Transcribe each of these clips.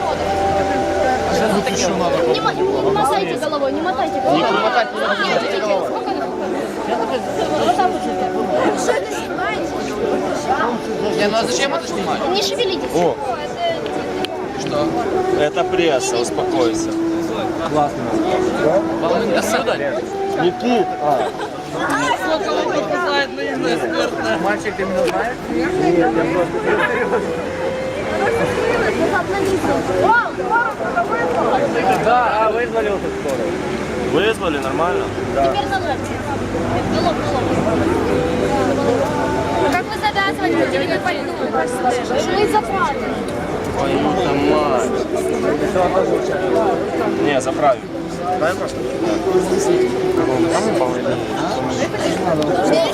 подбородок. Не, мо- не мотайте головой, не мотайте головой. Не мотайте, не мотайте головой. Вверх. Что? Не, ну а зачем это снимать? Не шевелитесь. О. Что? Это пресса, успокойся. Волны отсюда? Никит! А, Мальчик, ты меня знаешь? Да, а вызвали уже скорую. вызвали, нормально? Теперь назад. Голову, голову. Как вы завязывать будете, не пойду. Мы заправили. Твою-то мать. Не, заправим. Идите. Паша потискали. Не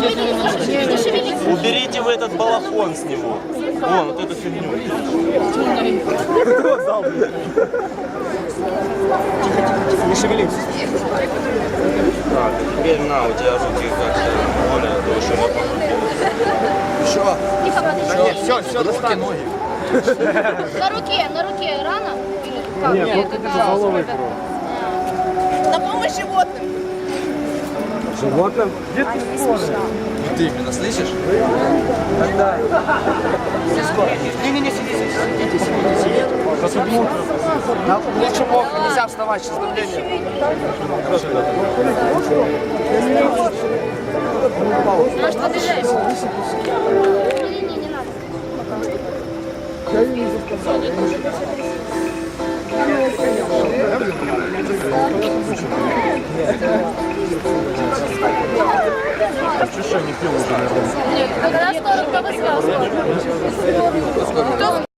шевелитесь, не шевелитесь. Уберите вы этот балахон с него. Вон, вот эту фигню. Не шевелитесь. Так, теперь на, у тебя руки как-то более дольше Что? Тихо, подожди. Нет, все, все, руки, ноги. На руке, на руке рана? Или как? Нет, это головой На помощь животным. Животным? Где ты Ты именно слышишь? Когда? Не-не-не, сиди, сиди, сидите, сидите, сидите. На лучше бок, нельзя вставать, сейчас давление. Может, подъезжаешь? Не-не-не, не надо. Нет, когда скоро, когда связано.